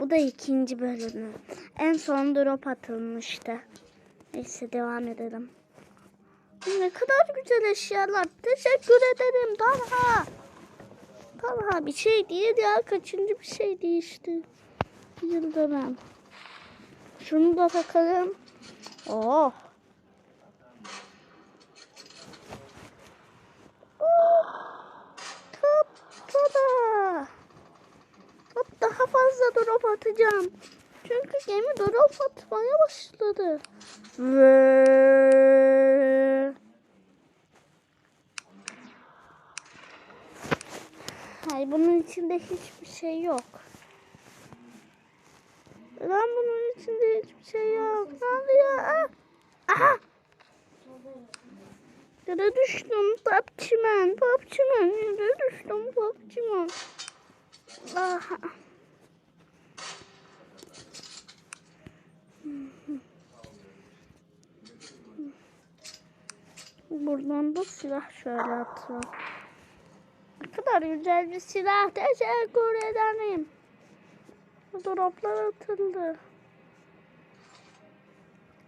Bu da ikinci bölümü. En son drop atılmıştı. Neyse devam edelim. Ne kadar güzel eşyalar. Teşekkür ederim Talha. Talha bir şey değil ya. Kaçıncı bir şey değişti. Yıldırım. Şunu da takalım. Oh. Drop atacağım. Çünkü gemi drop atmaya başladı. Ve... Hayır bunun içinde hiçbir şey yok. Lan bunun içinde hiçbir şey yok. Ne oluyor? Ah! Aha! Yere düştüm papçimen, papçimen. Yere düştüm papçimen. Aha. Buradan da silah şöyle atıyor. Ne kadar güzel bir silah. Teşekkür ederim. Droplar atıldı.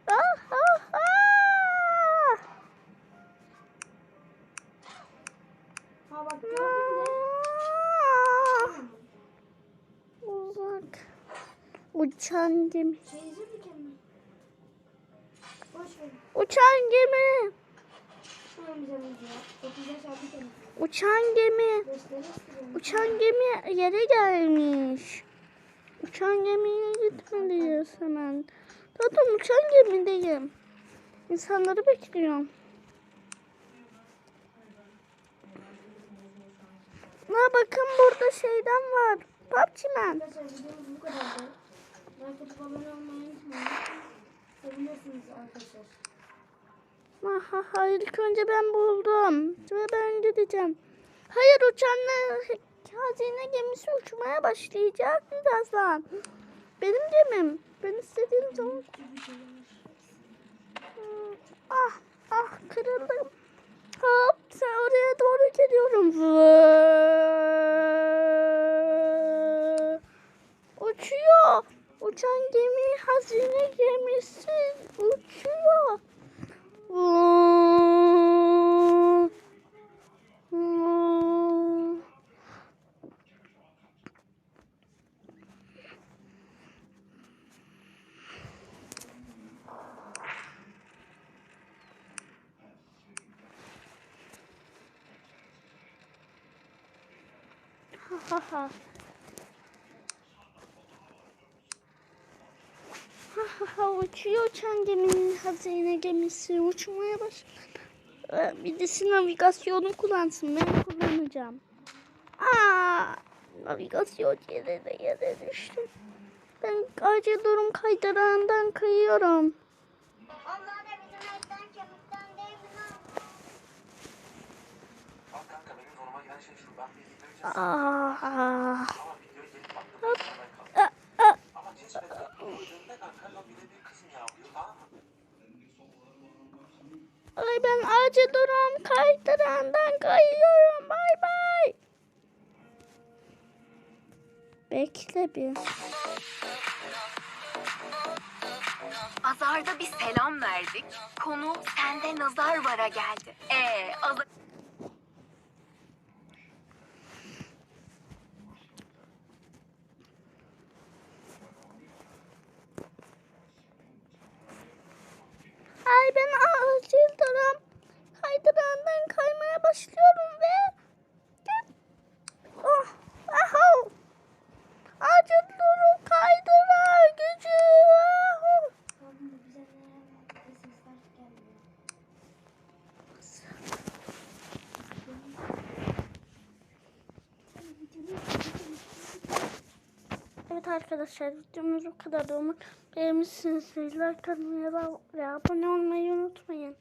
Ah, ah, ah. Ha bak? Ah. Uzak. Uçan gemi. Uçan gemi. Uçan gemi. Uçan gemi yere gelmiş. Uçan gemiye gitmeliyiz hemen. Zaten uçan gemideyim. İnsanları bekliyorum. Ha bakın burada şeyden var. Bu kadardı. Like atıp abone olmayı unutmayın. Sevilirsiniz arkadaşlar. Aha, hayır ilk önce ben buldum. Ve ben gideceğim. Hayır uçanlar hazine gemisi uçmaya başlayacak birazdan. Benim gemim. Ben istediğim zaman... Hmm, Ah ah kırıldım. Hop sen oraya doğru geliyorum. Uçuyor. Uçan gemi hazine gemisi uçuyor. Ha ha uçuyor uçan geminin hazine gemisi uçmaya başladı. Ee, Birisi navigasyonu kullansın ben kullanacağım. Aa, navigasyon yere de yere düştüm. Ben acil durum kaydırağından kayıyorum. Mı? Ay ben acil durum kaydırağından kayıyorum. Bay bay. Bekle bir. Azar'da bir selam verdik. Konu sende nazar vara geldi. Ee, Azar... Ay ben acil durum kaydırağından kaymaya başlıyorum ve oh, ahu. acil durum kaydırağı gücü. Ahu. Abi bu bize ne? Sesler gelmiyor. Evet arkadaşlar videomuz bu kadar. Umarım beğenmişsiniz. Like atmayı ve abone olmayı unutmayın.